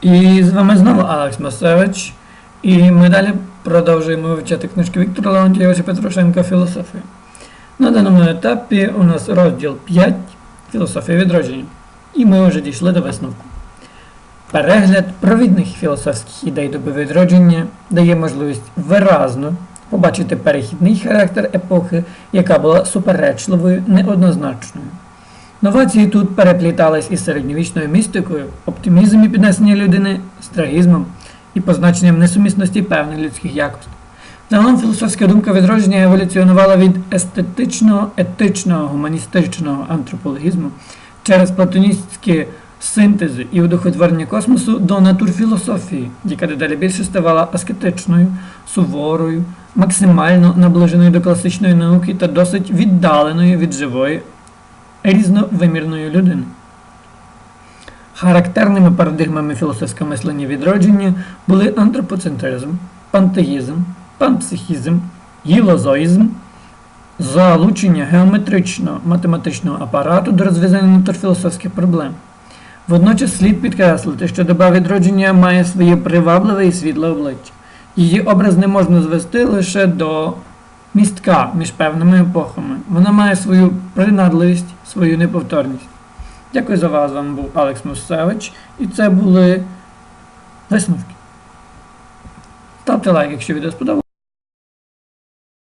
І з вами знову Алекс Масевич. І ми далі продовжуємо вивчати книжки Віктора Леонтьєвича Петрушенка Філософія. На даному етапі у нас розділ 5 Філософія відродження. І ми вже дійшли до висновку. Перегляд провідних філософських ідей доби відродження дає можливість виразно побачити перехідний характер епохи, яка була суперечливою, неоднозначною. Новації тут переплітались із середньовічною містикою, оптимізм і піднесення людини з трагізмом і позначенням несумісності певних людських якостей. Загалом філософська думка відродження еволюціонувала від естетичного, етичного, гуманістичного антропологізму через платоністські синтези і удохотворення космосу до натурфілософії, яка дедалі більше ставала аскетичною, суворою, максимально наближеною до класичної науки та досить віддаленою від живої різновимірної людини. Характерними парадигмами філософського мислення відродження були антропоцентризм, пантеїзм, панпсихізм, гілозоїзм, залучення геометричного математичного апарату до розв'язання натурфілософських проблем. Водночас слід підкреслити, що доба відродження має своє привабливе і світле обличчя. Її образ не можна звести лише до містка між певними епохами. Вона має свою принадливість, свою неповторність. Дякую за вас. З вами був Алекс Мусевич, і це були висновки. Ставте лайк, якщо відео сподобалося.